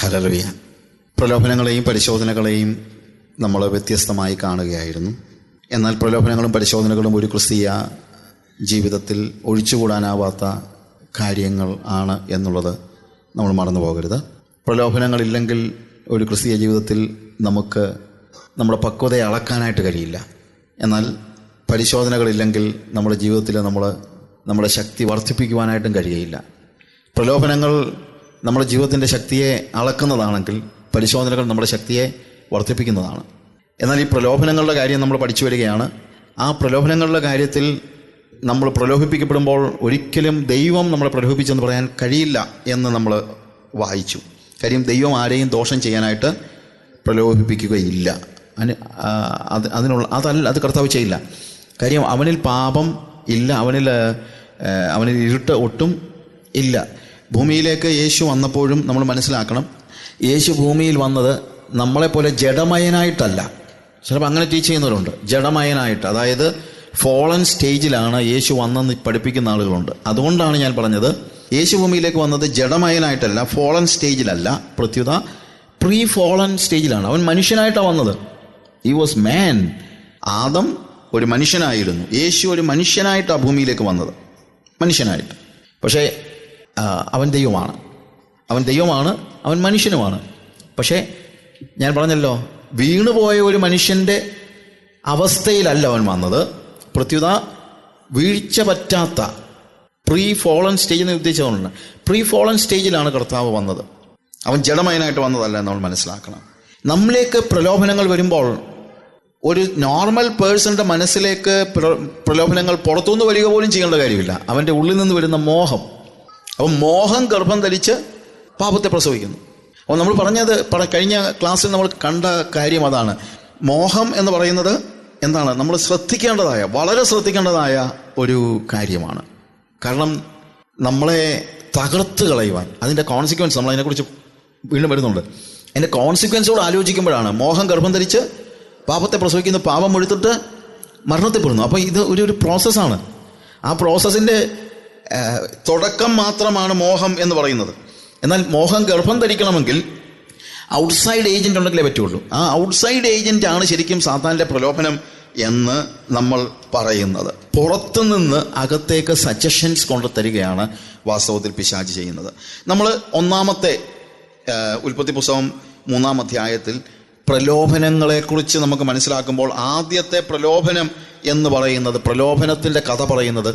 ഹലലുയ പ്രലോഭനങ്ങളെയും പരിശോധനകളെയും നമ്മൾ വ്യത്യസ്തമായി കാണുകയായിരുന്നു. എന്നാൽ പ്രലോഭനങ്ങളും പരിശോധനകളും ഒരു ക്രിസ്തീയ ജീവിതത്തിൽ ഒഴിച്ചുകൂടാനാവാത്ത കാര്യങ്ങൾ ആണ് എന്നുള്ളത് നമ്മൾ മറന്നു പോകരുത് പ്രലോഭനങ്ങളില്ലെങ്കിൽ ഒരു ക്രിസ്തീയ ജീവിതത്തിൽ നമുക്ക് നമ്മുടെ പക്വതയെ അളക്കാനായിട്ട് കഴിയില്ല. എന്നാൽ പരിശോധനകളില്ലെങ്കിൽ നമ്മുടെ ജീവിതത്തിൽ നമ്മൾ നമ്മുടെ ശക്തി വർദ്ധിപ്പിക്കുവാനായിട്ടും കഴിയില്ല. പ്രലോഭനങ്ങൾ നമ്മുടെ ജീവിതത്തിന്റെ ശക്തിയെ അളക്കുന്നതാണെങ്കിൽ പരിശോധനകൾ നമ്മുടെ ശക്തിയെ വർദ്ധിപ്പിക്കുന്നതാണ്. എന്നാൽ ഈ പ്രലോഭനങ്ങളുടെ കാര്യം നമ്മൾ പഠിച്ചു വരികയാണ്. ആ പ്രലോഭനങ്ങളുടെ കാര്യത്തിൽ നമ്മൾ പ്രലോഭിപ്പിക്കപ്പെടുമ്പോൾ ഒരിക്കലും ദൈവം നമ്മളെ പ്രലോഭിപ്പിച്ചെന്ന് പറയാൻ കഴിയില്ല എന്ന് നമ്മൾ വായിച്ചു. കാര്യം ദൈവം ആരെയും ദോഷം ചെയ്യാനായിട്ട് പ്രലോഭിപ്പിക്കുകയില്ല. അത് അതിനുള്ള അതല്ല അത് കർത്താവ് ചെയ്യില്ല. കാര്യം അവനിൽ പാപം ഇല്ല അവനിൽ അവനിൽ ഇരുട്ട് ഒട്ടും ഇല്ല. ഭൂമിയിലേക്ക് യേശു വന്നപ്പോഴും നമ്മൾ മനസ്സിലാക്കണം യേശു ഭൂമിയിൽ വന്നത് നമ്മളെപ്പോലെ ജഡമയനായിട്ടല്ല. ചിലപ്പോൾ അങ്ങനെ ടീച്ച് ചെയ്യുന്നവരുണ്ട്. ജഡമയനായിട്ട് അതായത് ഫോളൻ സ്റ്റേജിലാണ് യേശു വന്നെന്ന് പഠിപ്പിക്കുന്ന ആളുകളുണ്ട്. അതുകൊണ്ടാണ് ഞാൻ പറഞ്ഞത് യേശു ഭൂമിയിലേക്ക് വന്നത് ജഡമയനായിട്ടല്ല ഫോളൻ സ്റ്റേജിലല്ല പ്രത്യുത പ്രീ ഫോളൻ സ്റ്റേജിലാണ് അവൻ മനുഷ്യനായിട്ടാണ് വന്നത്. ഈ വാസ് മാൻ ആദം ഒരു മനുഷ്യനായിരുന്നു. യേശു ഒരു മനുഷ്യനായിട്ടാണ് ഭൂമിയിലേക്ക് വന്നത്. മനുഷ്യനായിട്ട്. പക്ഷേ അവൻ ദൈവമാണ്. അവൻ ദൈവമാണ് അവൻ മനുഷ്യനുമാണ്. പക്ഷേ ഞാൻ പറഞ്ഞല്ലോ വീണുപോയ ഒരു മനുഷ്യന്റെ അവസ്ഥയിലല്ല അവൻ വന്നത്. പ്രത്യുത വീഴ്ച പറ്റാത്ത പ്രീ ഫോളൻ സ്റ്റേജ് എന്ന് ഉദ്ദേശിച്ചതുകൊണ്ടാണ് പ്രീ ഫോളൻ സ്റ്റേജിലാണ് കർത്താവ് വന്നത്. അവൻ ജഡമയനായിട്ട് വന്നതല്ല നമ്മൾ മനസ്സിലാക്കണം. നമ്മിലേക്ക് പ്രലോഭനങ്ങൾ വരുമ്പോൾ ഒരു നോർമൽ പേഴ്സണിന്റെ മനസ്സിലേക്ക് പ്രലോഭനങ്ങൾ പുറത്തുനിന്ന് വരിക പോലും ചെയ്യേണ്ട കാര്യമില്ല. അവന്റെ ഉള്ളിൽ നിന്ന് വരുന്ന മോഹം അപ്പം മോഹം ഗർഭം ധരിച്ച് പാപത്തെ പ്രസവിക്കുന്നു. അപ്പോൾ നമ്മൾ പറഞ്ഞത് കഴിഞ്ഞ ക്ലാസ്സിൽ നമ്മൾ കണ്ട കാര്യം അതാണ്. മോഹം എന്ന് പറയുന്നത് എന്താണ്? നമ്മൾ ശ്രദ്ധിക്കേണ്ടതായ വളരെ ശ്രദ്ധിക്കേണ്ടതായ ഒരു കാര്യമാണ്. കാരണം നമ്മളെ തകർത്ത് കളയുവാൻ അതിന്റെ കോൺസിക്വൻസ് നമ്മൾ അതിനെക്കുറിച്ച് വീണ്ടും വരുന്നുണ്ട്. അതിന്റെ കോൺസിക്വൻസോട് ആലോചിക്കുമ്പോഴാണ് മോഹം ഗർഭം ധരിച്ച് പാപത്തെ പ്രസവിക്കുന്ന പാപം മുഴുത്തിട്ട് മരണത്തിൽ പെടുന്നു. അപ്പോൾ ഇത് ഒരു ഒരു പ്രോസസ്സാണ് ആ പ്രോസസ്സിന്റെ തുടക്കം മാത്രമാണ് മോഹം എന്ന് പറയുന്നത്. എന്നാൽ മോഹം ഗർഭം ധരിക്കണമെങ്കിൽ ഔട്ട്സൈഡ് ഏജന്റ് ഉണ്ടെങ്കിലേ പറ്റുള്ളൂ. ആ ഔട്ട്സൈഡ് ഏജന്റ് ആണ് ശരിക്കും സാത്താന്റെ പ്രലോഭനം എന്ന് നമ്മൾ പറയുന്നത്. പുറത്തുനിന്ന് അകത്തേക്ക് സജഷൻസ് കൊണ്ടു തരികയാണ് വാസ്തവത്തിൽ പിശാജ് ചെയ്യുന്നത്. നമ്മൾ ഒന്നാമത്തെ ഉൽപ്പത്തി പുസ്തകം മൂന്നാം അധ്യായത്തിൽ പ്രലോഭനങ്ങളെക്കുറിച്ച് നമുക്ക് മനസ്സിലാക്കുമ്പോൾ ആദ്യത്തെ പ്രലോഭനം എന്ന് പറയുന്നത് പ്രലോഭനത്തിന്റെ കഥ പറയുന്നത്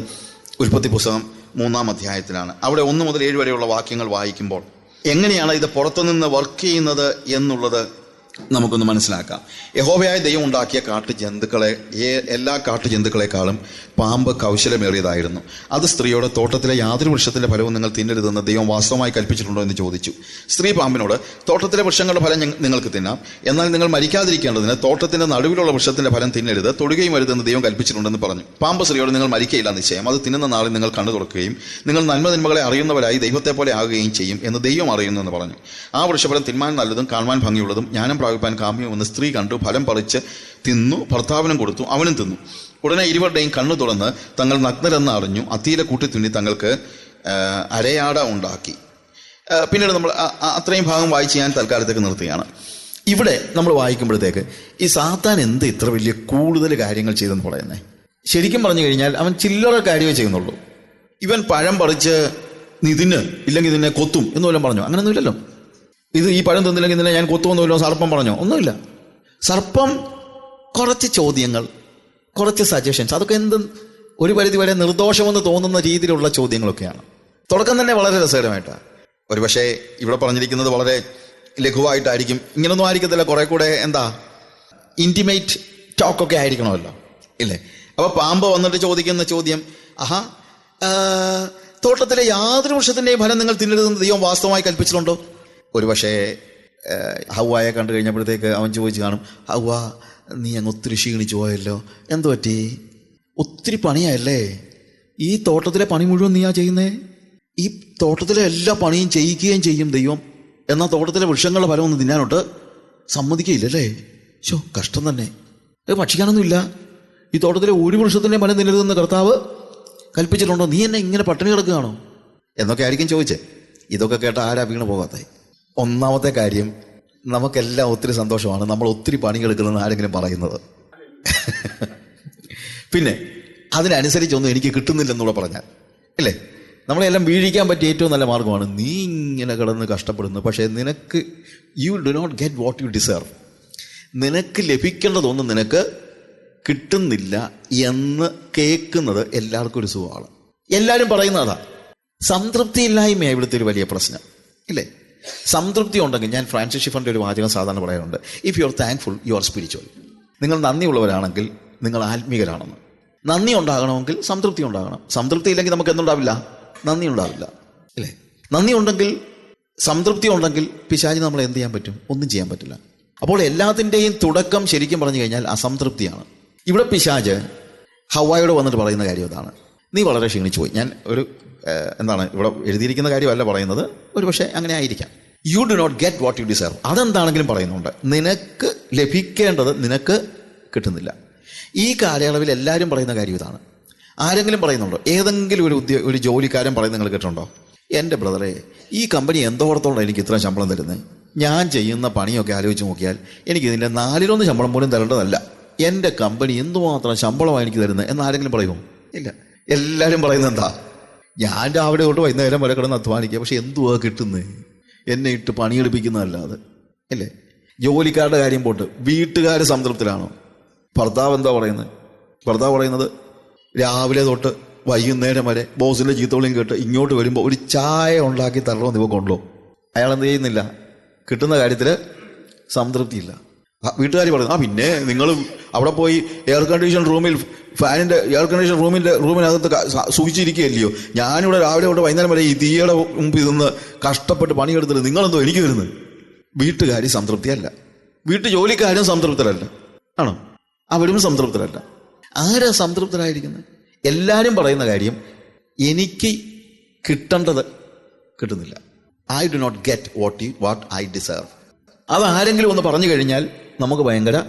ഉൽപ്പത്തി പുസ്തകം മൂന്നാം അധ്യായത്തിലാണ്. അവിടെ ഒന്ന് മുതൽ ഏഴ് വരെയുള്ള വാക്യങ്ങൾ വായിക്കുമ്പോൾ എങ്ങനെയാണ് ഇത് പുറത്തുനിന്ന് വർക്ക് ചെയ്യുന്നത് എന്നുള്ളത് നമുക്കൊന്ന് മനസ്സിലാക്കാം. യഹോവയായ ദൈവം ഉണ്ടാക്കിയ കാട്ടു ജന്തുക്കളെ എല്ലാ കാട്ടു ജന്തുക്കളെക്കാളും പാമ്പ് കൗശലമേറിയതായിരുന്നു. അത് സ്ത്രീയോട് തോട്ടത്തിലെ യാതൊരു വൃക്ഷത്തിന്റെ ഫലവും നിങ്ങൾ തിന്നരുതെന്ന് ദൈവം വാസ്തവമായി കൽപ്പിച്ചിട്ടുണ്ടോ എന്ന് ചോദിച്ചു. സ്ത്രീ പാമ്പിനോട് തോട്ടത്തിലെ വൃക്ഷങ്ങളുടെ ഫലം നിങ്ങൾക്ക് തിന്നാം. എന്നാൽ നിങ്ങൾ മരിക്കാതിരിക്കേണ്ടതിന് തോട്ടത്തിന്റെ നടുവിലുള്ള വൃക്ഷത്തിന്റെ ഫലം തിന്നരുത് തൊടുകയും വരുതെന്ന് ദൈവം കൽപ്പിച്ചിട്ടുണ്ടെന്ന് പറഞ്ഞു. പാമ്പ് സ്ത്രീയോട് നിങ്ങൾ മരിക്കയില്ല നിശ്ചയം. അത് തിന്നുന്ന നാളിൽ നിങ്ങൾ കണ്ണു തുറക്കുകയും നിങ്ങൾ നന്മ നന്മകളെ അറിയുന്നവരായി ദൈവത്തെ പോലെ ആകുകയും ചെയ്യും എന്ന് ദൈവം അറിയുന്നു എന്ന് പറഞ്ഞു. ആ വൃക്ഷഫലം തിന്മാൻ നല്ലതും കാണുവാൻ ഭംഗിയുള്ളതും ജ്ഞാനം പ്രാപിപ്പാൻ കാമ്യമെന്ന് സ്ത്രീ കണ്ടു ഫലം പറിച്ച് തിന്നു ഭർത്താവിനും കൊടുത്തു അവനും തിന്നു. ഉടനെ ഇരുവരുടെയും കണ്ണു തുറന്ന് തങ്ങൾ നഗ്നരെന്ന് അറിഞ്ഞു. അത്തിയിലെ കൂട്ടി തുന്നി തങ്ങൾക്ക് അരയാട ഉണ്ടാക്കി. പിന്നീട് നമ്മൾ അത്രയും ഭാഗം വായിച്ച് ഞാൻ തൽക്കാലത്തേക്ക് നിർത്തുകയാണ്. ഇവിടെ നമ്മൾ വായിക്കുമ്പോഴത്തേക്ക് ഈ സാത്താൻ എന്ത് ഇത്ര വലിയ കൂടുതൽ കാര്യങ്ങൾ ചെയ്തെന്ന് പറയുന്നത് ശരിക്കും പറഞ്ഞു കഴിഞ്ഞാൽ അവൻ ചില്ലറ കാര്യമേ ചെയ്യുന്നുള്ളൂ. ഇവൻ പഴം പറിച്ച് നിതിന് ഇല്ലെങ്കിൽ നിന്നെ കൊത്തും എന്ന് വല്ലതും പറഞ്ഞു. അങ്ങനെയൊന്നുമില്ലല്ലോ ഇത് ഈ പഴം തിന്നില്ലെങ്കിൽ നിന്നെ ഞാൻ കൊത്തുമെന്നുമില്ലോ സർപ്പം പറഞ്ഞോ? ഒന്നുമില്ല. സർപ്പം കുറച്ച് ചോദ്യങ്ങൾ കുറച്ച് സജഷൻസ് അതൊക്കെ എന്ത് ഒരു പരിധി വരെ നിർദോഷമെന്ന് തോന്നുന്ന രീതിയിലുള്ള ചോദ്യങ്ങളൊക്കെയാണ്. തുടക്കം തന്നെ വളരെ രസകരമായിട്ടാണ്. ഒരു പക്ഷേ ഇവിടെ പറഞ്ഞിരിക്കുന്നത് വളരെ ലഘുവായിട്ടായിരിക്കും. ഇങ്ങനൊന്നും ആയിരിക്കത്തില്ല. കുറെ കൂടെ എന്താ ഇന്റിമേറ്റ് ടോക്കൊക്കെ ആയിരിക്കണമല്ലോ. ഇല്ലേ? അപ്പൊ പാമ്പ് വന്നിട്ട് ചോദിക്കുന്ന ചോദ്യം ആഹാ തോട്ടത്തിലെ യാതൊരു വർഷത്തിന്റെയും ഫലം നിങ്ങൾ തിന്നരുതെന്ന് ദൈവം വാസ്തവമായി കൽപ്പിച്ചിട്ടുണ്ടോ? ഒരു പക്ഷേ ഹൗവായെ കണ്ടു കഴിഞ്ഞപ്പോഴത്തേക്ക് അവൻ ചോദിച്ചു കാണും ഹവ്വ നീ അങ്ങ് ഒത്തിരി ക്ഷീണിച്ചു പോയല്ലോ എന്തു പറ്റി? ഒത്തിരി പണിയല്ലേ ഈ തോട്ടത്തിലെ പണി മുഴുവൻ നീയാ ചെയ്യുന്നേ? ഈ തോട്ടത്തിലെ എല്ലാ പണിയും ചെയ്യിക്കുകയും ചെയ്യും ദൈവം. എന്നാൽ തോട്ടത്തിലെ വൃക്ഷങ്ങളുടെ ഫലമൊന്നും തിന്നാനോട്ട് സമ്മതിക്കയില്ലല്ലേ? ശോ കഷ്ടം തന്നെ. അത് ഭക്ഷിക്കാനൊന്നുമില്ല. ഈ തോട്ടത്തിലെ ഒരു വൃക്ഷത്തിന്റെ ഫലം തിന്നരുതെന്ന് കർത്താവ് കൽപ്പിച്ചിട്ടുണ്ടോ? നീ എന്നെ ഇങ്ങനെ പട്ടിണി കിടക്കുകയാണോ? എന്നൊക്കെ ആയിരിക്കും ചോദിച്ചേ. ഇതൊക്കെ കേട്ട ആരാ വീണ് പോകാത്തേ ഒന്നാമത്തെ കാര്യം നമുക്കെല്ലാം ഒത്തിരി സന്തോഷമാണ്. നമ്മൾ ഒത്തിരി പണിയെടുക്കുന്നതെന്ന് ആരെങ്കിലും പറയുന്നത്. പിന്നെ അതിനനുസരിച്ചൊന്നും എനിക്ക് കിട്ടുന്നില്ലെന്നൂടെ പറഞ്ഞാൽ അല്ലേ? നമ്മളെല്ലാം വീഴിക്കാൻ പറ്റിയ ഏറ്റവും നല്ല മാർഗമാണ് നീ ഇങ്ങനെ കിടന്ന് കഷ്ടപ്പെടുന്നു. പക്ഷേ നിനക്ക് you do not get what you deserve നിനക്ക് ലഭിക്കേണ്ടതൊന്നും നിനക്ക് കിട്ടുന്നില്ല എന്ന് കേൾക്കുന്നത് എല്ലാവർക്കും ഒരു സുഖമാണ്. എല്ലാവരും പറയുന്നതാ സംതൃപ്തിയില്ലായ്മയാണ് ഇവിടുത്തെ ഒരു വലിയ പ്രശ്നം ഇല്ലേ? സംതൃപ്തി ഉണ്ടെങ്കിൽ ഞാൻ ഫ്രാൻസിസ് ഷിഫറിന്റെ ഒരു വാചകം സാധാരണ പറയാറുണ്ട്. If you are thankful you are spiritual നിങ്ങൾ നന്ദിയുള്ളവരാണെങ്കിൽ നിങ്ങൾ ആത്മീകരാണെന്ന്. നന്ദി ഉണ്ടാകണമെങ്കിൽ സംതൃപ്തി ഉണ്ടാകണം. സംതൃപ്തി ഇല്ലെങ്കിൽ നമുക്ക് എന്തുണ്ടാവില്ല? നന്ദി ഉണ്ടാവില്ല. അല്ലേ? നന്ദി ഉണ്ടെങ്കിൽ സംതൃപ്തി ഉണ്ടെങ്കിൽ പിശാചി നമ്മൾ എന്ത് ചെയ്യാൻ പറ്റും? ഒന്നും ചെയ്യാൻ പറ്റില്ല. അപ്പോൾ എല്ലാത്തിന്റെയും തുടക്കം ശരിക്കും പറഞ്ഞു കഴിഞ്ഞാൽ അസംതൃപ്തിയാണ്. ഇവിടെ പിശാജ് ഹവായോട് വന്നിട്ട് പറയുന്ന കാര്യം അതാണ് നീ വളരെ ക്ഷീണിച്ചു പോയി ഞാൻ ഒരു എന്താണ് ഇവിടെ എഴുതിയിരിക്കുന്ന കാര്യമല്ല പറയുന്നത്. ഒരു പക്ഷേ അങ്ങനെ ആയിരിക്കാം. You do not get what you deserve അതെന്താണെങ്കിലും പറയുന്നുണ്ട്. നിനക്ക് ലഭിക്കേണ്ടത് നിനക്ക് കിട്ടുന്നില്ല. ഈ കാലയളവിൽ എല്ലാവരും പറയുന്ന കാര്യം ഇതാണ്. ആരെങ്കിലും പറയുന്നുണ്ടോ? ഏതെങ്കിലും ഒരു ഉദ്യോഗ ഒരു ജോലിക്കാരൻ പറയുന്നത് നിങ്ങൾ കേട്ടിട്ടുണ്ടോ? എന്റെ ബ്രദറെ ഈ കമ്പനി എന്തോടത്തോളം എനിക്ക് ഇത്ര ശമ്പളം തരുന്നത്. ഞാൻ ചെയ്യുന്ന പണിയൊക്കെ ആലോചിച്ച് നോക്കിയാൽ എനിക്ക് ഇതിന്റെ നാലിലൊന്ന് ശമ്പളം പോലും തരേണ്ടതല്ല. എന്റെ കമ്പനി എന്തുമാത്രം ശമ്പളമാണ് എനിക്ക് തരുന്നത് എന്ന് ആരെങ്കിലും പറയുമോ ഇല്ല. എല്ലാവരും പറയുന്നത് എന്താ? ഞാൻ രാവിലെ തൊട്ട് വൈകുന്നേരം വരെ കിടന്ന് അധ്വാനിക്കുക. പക്ഷെ എന്തുവാ കിട്ടുന്നത് എന്നെ ഇട്ട് പണിയെടുപ്പിക്കുന്നതല്ലാതെ. അല്ലേ? ജോലിക്കാരുടെ കാര്യം പോട്ട്. വീട്ടുകാർ സംതൃപ്തരാണോ? ഭർത്താവ് എന്താ പറയുന്നത്? ഭർത്താവ് പറയുന്നത് രാവിലെ തൊട്ട് വൈകുന്നേരം വരെ ബോസിന്റെ ചീത്തോളിയും കേട്ട് ഇങ്ങോട്ട് വരുമ്പോൾ ഒരു ചായ ഉണ്ടാക്കി തരണമെന്ന് ഇവ കൊണ്ടുപോകും അയാൾ എന്ത് ചെയ്യുന്നില്ല? കിട്ടുന്ന കാര്യത്തിൽ സംതൃപ്തിയില്ല. വീട്ടുകാർ പറഞ്ഞു ആ പിന്നെ നിങ്ങൾ അവിടെ പോയി എയർ കണ്ടീഷൻ റൂമിൽ ഫാനിന്റെ എയർ കണ്ടീഷൻ റൂമിന്റെ റൂമിനകത്ത് സൂക്ഷിച്ചിരിക്കുകയല്ലയോ? ഞാനിവിടെ രാവിലെ തൊട്ട് വൈകുന്നേരം വരെ ഈ തീയുടെ മുമ്പിൽ നിന്ന് കഷ്ടപ്പെട്ട് പണിയെടുത്തിട്ട് നിങ്ങളെന്തോ എനിക്ക് വരുന്നത് വീട്ടുകാർ സംതൃപ്തിയല്ല. വീട്ടു ജോലിക്കാരും സംതൃപ്തരല്ല. ആണോ? അവരും സംതൃപ്തരല്ല. ആരാ സംതൃപ്തരായിരിക്കുന്നത് എല്ലാവരും പറയുന്ന കാര്യം എനിക്ക് കിട്ടേണ്ടത് കിട്ടുന്നില്ല. I do not get what you what I deserve അത് ആരെങ്കിലും ഒന്ന് പറഞ്ഞു കഴിഞ്ഞാൽ നമുക്ക് ഭയങ്കര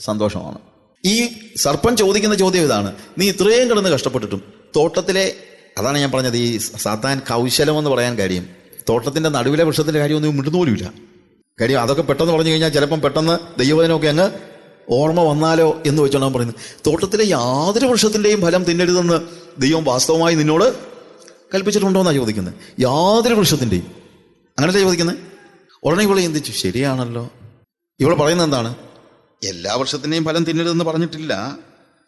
സന്തോഷമാണ്. ഈ സർപ്പൻ ചോദിക്കുന്ന ചോദ്യം ഇതാണ്. നീ ഇത്രയും കിടന്ന് കഷ്ടപ്പെട്ടിട്ടും തോട്ടത്തിലെ അതാണ് ഞാൻ പറഞ്ഞത് ഈ സാത്താൻ കൗശലം എന്ന് പറയാൻ കാര്യം. തോട്ടത്തിന്റെ നടുവിലെ വൃക്ഷത്തിന്റെ കാര്യമൊന്നും മിണ്ടുന്ന പോലുമില്ല കാര്യം അതൊക്കെ പെട്ടെന്ന് പറഞ്ഞു കഴിഞ്ഞാൽ ചിലപ്പം പെട്ടെന്ന് ദൈവവചനമൊക്കെ അങ്ങ് ഓർമ്മ വന്നാലോ എന്ന് വെച്ചാണ് പറയുന്നത്. തോട്ടത്തിലെ യാതൊരു വൃക്ഷത്തിന്റെയും ഫലം തിന്നരുതെന്ന് ദൈവം വാസ്തവമായി നിന്നോട് കൽപ്പിച്ചിട്ടുണ്ടോ എന്നാണ് ചോദിക്കുന്നത്. യാതൊരു വൃക്ഷത്തിന്റെയും. അങ്ങനല്ലേ ചോദിക്കുന്നത്? ഉടനെ ഇവിടെ എന്തിച്ചു ശരിയാണല്ലോ. ഇവൾ പറയുന്നത് എന്താണ്? എല്ലാ വൃക്ഷത്തിന്റെയും ഫലം തിന്നരുതെന്ന് പറഞ്ഞിട്ടില്ല.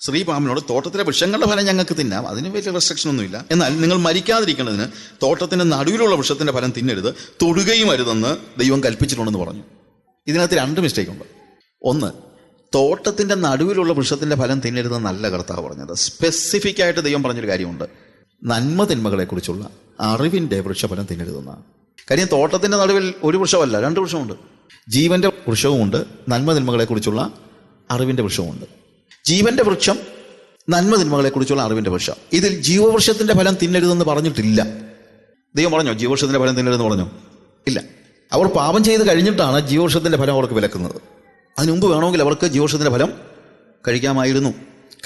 ശ്രീ പാമ്പിനോട് തോട്ടത്തിലെ വൃക്ഷങ്ങളുടെ ഫലം ഞങ്ങൾക്ക് തിന്നാം. അതിന് വലിയ റെസ്ട്രിക്ഷൻ ഒന്നുമില്ല. എന്നാൽ നിങ്ങൾ മരിക്കാതിരിക്കേണ്ടതിന് തോട്ടത്തിന്റെ നടുവിലുള്ള വൃക്ഷത്തിന്റെ ഫലം തിന്നരുത് തൊടുകയും അരുതെന്ന് ദൈവം കൽപ്പിച്ചിട്ടുണ്ടെന്ന് പറഞ്ഞു. ഇതിനകത്ത് രണ്ട് മിസ്റ്റേക്ക് ഉണ്ട്. ഒന്ന് തോട്ടത്തിന്റെ നടുവിലുള്ള വൃക്ഷത്തിന്റെ ഫലം തിന്നരുതെന്നല്ല കർത്താവ് പറഞ്ഞത്. സ്പെസിഫിക് ആയിട്ട് ദൈവം പറഞ്ഞൊരു കാര്യമുണ്ട്. നന്മ തിന്മകളെക്കുറിച്ചുള്ള അറിവിന്റെ വൃക്ഷഫലം തിന്നരുതെന്നാണ്. കാര്യം തോട്ടത്തിന്റെ നടുവിൽ ഒരു വൃക്ഷമല്ല രണ്ട് വൃക്ഷമുണ്ട്. ജീവന്റെ വൃക്ഷവുമുണ്ട് നന്മ തിന്മകളെക്കുറിച്ചുള്ള അറിവിന്റെ വൃക്ഷവുമുണ്ട്. ജീവന്റെ വൃക്ഷം നന്മ തിന്മകളെക്കുറിച്ചുള്ള അറിവിന്റെ വൃക്ഷം. ഇതിൽ ജീവവൃക്ഷത്തിന്റെ ഫലം തിന്നരുതെന്ന് പറഞ്ഞിട്ടില്ല. ദൈവം പറഞ്ഞോ ജീവവൃക്ഷത്തിന്റെ ഫലം തിന്നരുതെന്ന് പറഞ്ഞോ? ഇല്ല. അവർ പാപം ചെയ്ത് കഴിഞ്ഞിട്ടാണ് ജീവവൃക്ഷത്തിന്റെ ഫലം അവർക്ക് വിലക്കുന്നത്. അതിനു മുമ്പ് വേണമെങ്കിൽ അവർക്ക് ജീവവൃക്ഷത്തിന്റെ ഫലം കഴിക്കാമായിരുന്നു.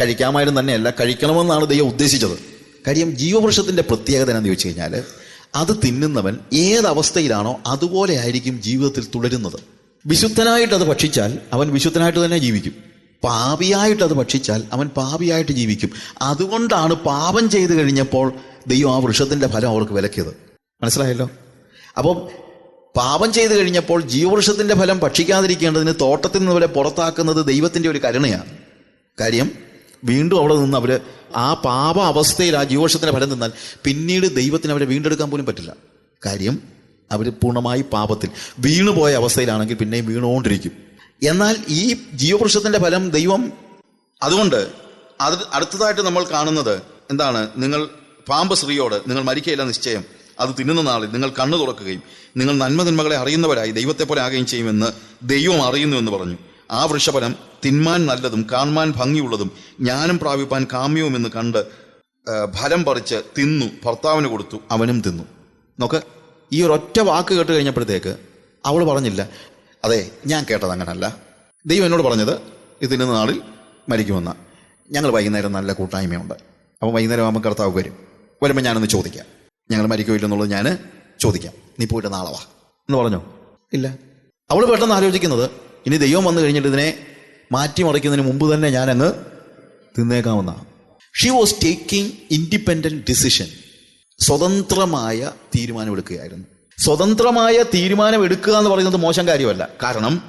കഴിക്കാമായിരുന്നു തന്നെയല്ല കഴിക്കണമെന്നാണ് ദൈവം ഉദ്ദേശിച്ചത്. കാര്യം ജീവവൃക്ഷത്തിന്റെ പ്രത്യേകത എന്ന് ചോദിച്ചു കഴിഞ്ഞാൽ അത് തിന്നുന്നവൻ ഏതവസ്ഥയിലാണോ അതുപോലെ ആയിരിക്കും ജീവിതത്തിൽ തുടരുന്നത്. വിശുദ്ധനായിട്ട് അത് ഭക്ഷിച്ചാൽ അവൻ വിശുദ്ധനായിട്ട് തന്നെ ജീവിക്കും. പാപിയായിട്ട് അത് ഭക്ഷിച്ചാൽ അവൻ പാപിയായിട്ട് ജീവിക്കും. അതുകൊണ്ടാണ് പാപം ചെയ്തു കഴിഞ്ഞപ്പോൾ ദൈവം ആ വൃക്ഷത്തിന്റെ ഫലം അവർക്ക് വിലക്കിയത്. മനസ്സിലായല്ലോ? അപ്പോൾ പാപം ചെയ്തു കഴിഞ്ഞപ്പോൾ ജീവവൃക്ഷത്തിന്റെ ഫലം ഭക്ഷിക്കാതിരിക്കേണ്ടതിന് തോട്ടത്തിൽ നിന്ന് അവരെ പുറത്താക്കുന്നത് ദൈവത്തിന്റെ ഒരു കരുണയാണ്. കാര്യം വീണ്ടും അവിടെ നിന്ന് അവർ ആ പാപ അവസ്ഥയിൽ ആ ജീവവൃക്ഷത്തിന്റെ ഫലം നിന്നാൽ പിന്നീട് ദൈവത്തിന് അവരെ വീണ്ടെടുക്കാൻ പോലും പറ്റില്ല. കാര്യം അവർ പൂർണമായി പാപത്തിൽ വീണുപോയ അവസ്ഥയിലാണെങ്കിൽ പിന്നെയും വീണുകൊണ്ടിരിക്കും. എന്നാൽ ഈ ജീവവൃക്ഷത്തിന്റെ ഫലം ദൈവം അതുകൊണ്ട് അത് അടുത്തതായിട്ട് നമ്മൾ കാണുന്നത് എന്താണ്? നിങ്ങൾ പാമ്പ് സ്ത്രീയോട് നിങ്ങൾ മരിക്കയില്ല നിശ്ചയം. അത് തിന്നുന്ന നാളിൽ നിങ്ങൾ കണ്ണു തുറക്കുകയും നിങ്ങൾ നന്മ തിന്മകളെ അറിയുന്നവരായി ദൈവത്തെ പോലെ ആകുകയും ചെയ്യുമെന്ന് ദൈവം അറിയുന്നു എന്ന് പറഞ്ഞു. ആ വൃഷഭനം തിന്മാൻ നല്ലതും കാൺമാൻ ഭംഗിയുള്ളതും ജ്ഞാനം പ്രാപിപ്പാൻ കാമ്യവുമെന്ന് കണ്ട് ഫലം പറിച്ച് തിന്നു ഭർത്താവിന് കൊടുത്തു അവനും തിന്നു. നോക്ക് ഈ ഒരൊറ്റ വാക്ക് കേട്ട് കഴിഞ്ഞപ്പോഴത്തേക്ക് അവൾ പറഞ്ഞില്ല അതെ ഞാൻ കേട്ടത് അങ്ങനല്ല. ദൈവം എന്നോട് പറഞ്ഞത് ഇതിന് നാളിൽ മരിക്കുമെന്ന. ഞങ്ങൾ വൈകുന്നേരം നല്ല കൂട്ടായ്മയുണ്ട്. അപ്പോൾ വൈകുന്നേരം ആകുമ്പോൾ കർത്താവ് വരും. വരുമ്പോൾ ഞാനൊന്ന് ചോദിക്കാം. ഞങ്ങൾ മരിക്കോ ഇല്ലെന്നുള്ളത് ഞാൻ ചോദിക്കാം. നീ പോയിട്ട് നാളെ വാ. എന്ന് പറഞ്ഞോ. ഇല്ല. അവൾ പെട്ടെന്ന് ആലോചിക്കുന്നത് ഇനി ദൈവം വന്നു കഴിഞ്ഞിട്ട് ഇതിനെ മാറ്റിമറിക്കുന്നതിന് മുമ്പ് തന്നെ ഞാൻ അങ്ങ് തിന്നേക്കാമെന്ന she was taking independent decision സ്വതന്ത്രമായ തീരുമാനമെടുക്കുകയായിരുന്നു. സ്വതന്ത്രമായ തീരുമാനമെടുക്കുക എന്ന് പറയുന്നത് മോശം കാര്യമല്ല. കാരണം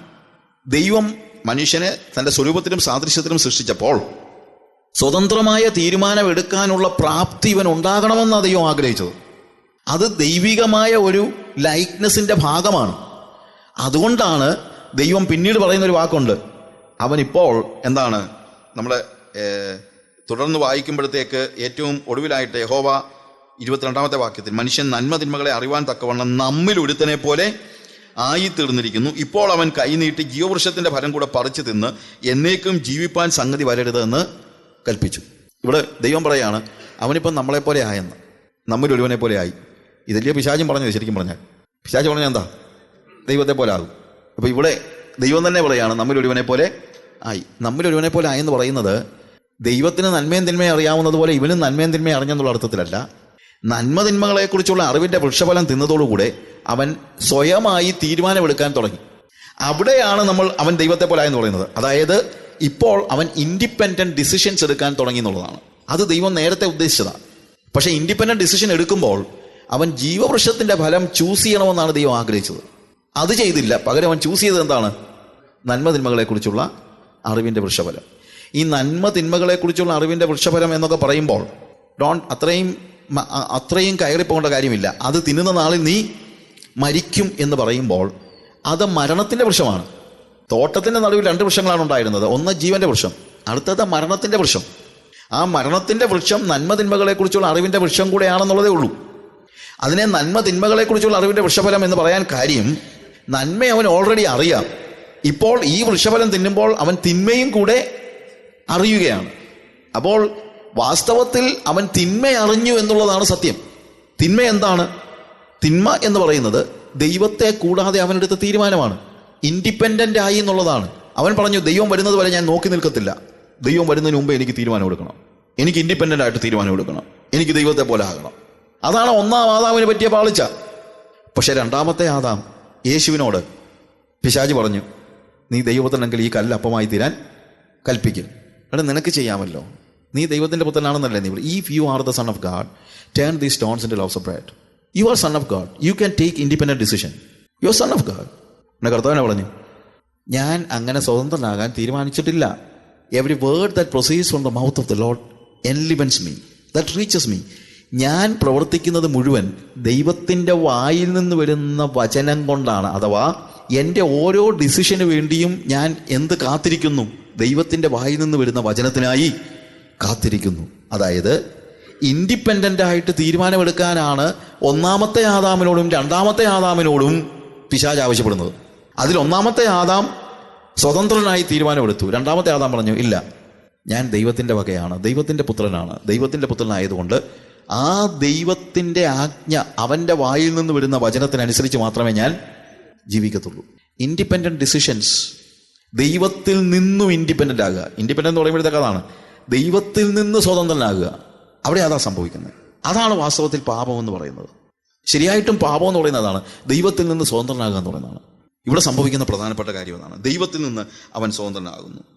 ദൈവം മനുഷ്യനെ തന്റെ സ്വരൂപത്തിലും സാദൃശ്യത്തിലും സൃഷ്ടിച്ചപ്പോൾ സ്വതന്ത്രമായ തീരുമാനമെടുക്കാനുള്ള പ്രാപ്തി ഇവൻ ഉണ്ടാകണമെന്നാണ് ദൈവം ആഗ്രഹിച്ചത്. അത് ദൈവികമായ ഒരു ലൈക്നെസിന്റെ ഭാഗമാണ്. അതുകൊണ്ടാണ് ദൈവം പിന്നീട് പറയുന്ന ഒരു വാക്കുണ്ട് അവനിപ്പോൾ എന്താണ്? നമ്മളെ തുടർന്ന് വായിക്കുമ്പോഴത്തേക്ക് ഏറ്റവും ഒടുവിലായിട്ട് യഹോവ ഇരുപത്തിരണ്ടാമത്തെ വാക്യത്തിൽ മനുഷ്യൻ നന്മ തിന്മകളെ അറിവാൻ തക്കവണ്ണം നമ്മിൽ ഒരുത്തനെ പോലെ ആയിത്തീർന്നിരിക്കുന്നു. ഇപ്പോൾ അവൻ കൈനീട്ടി ജീവവൃക്ഷത്തിന്റെ ഫലം കൂടെ പറിച്ചു തിന്ന് എന്നേക്കും ജീവിപ്പാൻ സംഗതി വരരുതെന്ന് കൽപ്പിച്ചു. ഇവിടെ ദൈവം പറയാണ് അവനിപ്പം നമ്മളെപ്പോലെ ആയെന്ന്. നമ്മിൽ ഒരുവനെ പോലെ ആയി. ഇതല്ലേ പിശാചും പറഞ്ഞത് ശരിക്കും പറഞ്ഞാൽ. പിശാച് പറഞ്ഞാൽ എന്താ? ദൈവത്തെ പോലെ ആകും. അപ്പൊ ഇവിടെ ദൈവം തന്നെ പറയാണ് നമ്മിൽ ഒരുവനെ പോലെ ആയി നമ്മിൽ ഒരുവനെ പോലെ ആയെന്ന് പറയുന്നത് ദൈവത്തിന് നന്മയും തിന്മയും അറിയാവുന്നത് പോലെ ഇവനും നന്മയും തിന്മയും അറിഞ്ഞെന്നുള്ള അർത്ഥത്തിലല്ല. നന്മ തിന്മകളെക്കുറിച്ചുള്ള അറിവിന്റെ വൃക്ഷഫലം തിന്നതോടുകൂടെ അവൻ സ്വയമായി തീരുമാനമെടുക്കാൻ തുടങ്ങി. അവിടെയാണ് നമ്മൾ അവൻ ദൈവത്തെ പോലെ ആയെന്ന് പറയുന്നത്. അതായത് ഇപ്പോൾ അവൻ ഇൻഡിപെൻഡന്റ് ഡിസിഷൻസ് എടുക്കാൻ തുടങ്ങി എന്നുള്ളതാണ്. അത് ദൈവം നേരത്തെ ഉദ്ദേശിച്ചതാണ്. പക്ഷേ ഇൻഡിപെൻഡന്റ് ഡിസിഷൻ എടുക്കുമ്പോൾ അവൻ ജീവവൃക്ഷത്തിന്റെ ഫലം ചൂസ് ചെയ്യണമെന്നാണ് ദൈവം ആഗ്രഹിച്ചത്. അത് ചെയ്തില്ല. പകരം അവൻ ചൂസ് ചെയ്തത് എന്താണ്? നന്മ തിന്മകളെക്കുറിച്ചുള്ള അറിവിന്റെ വൃക്ഷഫലം. ഈ നന്മ തിന്മകളെക്കുറിച്ചുള്ള അറിവിന്റെ വൃക്ഷഫലം എന്നൊക്കെ പറയുമ്പോൾ ഡോൺ അത്രയും അത്രയും കയറിപ്പോകേണ്ട കാര്യമില്ല. അത് തിന്നുന്ന നാളിൽ നീ മരിക്കും എന്ന് പറയുമ്പോൾ അത് മരണത്തിന്റെ വൃക്ഷമാണ്. തോട്ടത്തിന്റെ നടുവിൽ രണ്ട് വൃക്ഷങ്ങളാണ് ഉണ്ടായിരുന്നത്. ഒന്ന് ജീവന്റെ വൃക്ഷം അടുത്തത് മരണത്തിന്റെ വൃക്ഷം. ആ മരണത്തിന്റെ വൃക്ഷം നന്മ തിന്മകളെക്കുറിച്ചുള്ള അറിവിന്റെ വൃക്ഷം കൂടെയാണെന്നുള്ളതേ ഉള്ളൂ. അതിനെ നന്മ തിന്മകളെക്കുറിച്ചുള്ള അറിവിന്റെ വൃക്ഷഫലം എന്ന് പറയാൻ കാര്യം നന്മ അവൻ ഓൾറെഡി അറിയാം. ഇപ്പോൾ ഈ വൃക്ഷഫലം തിന്നുമ്പോൾ അവൻ തിന്മയും കൂടെ അറിയുകയാണ്. അപ്പോൾ വാസ്തവത്തിൽ അവൻ തിന്മ അറിഞ്ഞു എന്നുള്ളതാണ് സത്യം. തിന്മ എന്താണ്? തിന്മ എന്ന് പറയുന്നത് ദൈവത്തെ കൂടാതെ അവനെടുത്ത തീരുമാനമാണ്. ഇൻഡിപെൻഡന്റ് ആയി എന്നുള്ളതാണ്. അവൻ പറഞ്ഞു ദൈവം വരുന്നത് വരെ ഞാൻ നോക്കി നിൽക്കത്തില്ല. ദൈവം വരുന്നതിന് മുമ്പ് എനിക്ക് തീരുമാനം എടുക്കണം. എനിക്ക് ഇൻഡിപെൻഡന്റ് ആയിട്ട് തീരുമാനം എടുക്കണം. എനിക്ക് ദൈവത്തെ പോലെ ആകണം. അതാണ് ഒന്നാം ആദാമിന് പറ്റിയ പാളിച്ച. പക്ഷെ രണ്ടാമത്തെ ആദാം യേശുവിനോട് പിശാജ് പറഞ്ഞു നീ ദൈവപുത്രനെങ്കിൽ ഈ കല്ല് അപ്പമായി തീരാൻ കൽപ്പിക്കും. അവിടെ നിനക്ക് ചെയ്യാമല്ലോ. നീ ദൈവത്തിന്റെ പുത്രനാണെന്നല്ലേ നീ if you are the son of God turn these stones in loaves of bread you are son of God you can take independent decision you are son of God എന്നെ കർത്താവിനെ പറഞ്ഞു ഞാൻ അങ്ങനെ സ്വതന്ത്രനാകാൻ തീരുമാനിച്ചിട്ടില്ല. Every word that proceeds from the mouth of the Lord enlivens me that reaches me ഞാൻ പ്രവർത്തിക്കുന്നത് മുഴുവൻ ദൈവത്തിന്റെ വായിൽ നിന്ന് വരുന്ന വചനം കൊണ്ടാണ്. അഥവാ എന്റെ ഓരോ ഡിസിഷന് വേണ്ടിയും ഞാൻ എന്ത് കാത്തിരിക്കുന്നു? ദൈവത്തിന്റെ വായിൽ നിന്ന് വരുന്ന വചനത്തിനായി കാത്തിരിക്കുന്നു. അതായത് ഇൻഡിപെൻഡന്റ് ആയിട്ട് തീരുമാനമെടുക്കാനാണ് ഒന്നാമത്തെ ആദാമിനോടും രണ്ടാമത്തെ ആദാമിനോടും പിശാജ് ആവശ്യപ്പെടുന്നത്. അതിൽ ഒന്നാമത്തെ ആദാം സ്വതന്ത്രനായി തീരുമാനമെടുത്തു. രണ്ടാമത്തെ ആദാം പറഞ്ഞു ഇല്ല ഞാൻ ദൈവത്തിന്റെ വകയാണ്. ദൈവത്തിന്റെ പുത്രനാണ്. ദൈവത്തിന്റെ പുത്രനായതുകൊണ്ട് ആ ദൈവത്തിന്റെ ആജ്ഞ അവന്റെ വായിൽ നിന്ന് വരുന്ന വചനത്തിനനുസരിച്ച് മാത്രമേ ഞാൻ ജീവിക്കത്തുള്ളൂ. ഇൻഡിപെൻഡന്റ് ഡിസിഷൻസ് ദൈവത്തിൽ നിന്നും ഇൻഡിപെൻഡന്റ് ആകുക. ഇൻഡിപെൻഡന്റ് എന്ന് പറയുമ്പോഴത്തേക്ക് അതാണ്. ദൈവത്തിൽ നിന്ന് സ്വതന്ത്രനാകുക. അവിടെ അതാ സംഭവിക്കുന്നത്. അതാണ് വാസ്തവത്തിൽ പാപം എന്ന് പറയുന്നത്. ശരിയായിട്ടും പാപം എന്ന് പറയുന്നത് അതാണ്. ദൈവത്തിൽ നിന്ന് സ്വതന്ത്രനാകുക എന്ന് പറയുന്നതാണ്. ഇവിടെ സംഭവിക്കുന്ന പ്രധാനപ്പെട്ട കാര്യം അതാണ്. ദൈവത്തിൽ നിന്ന് അവൻ സ്വതന്ത്രനാകുന്നു.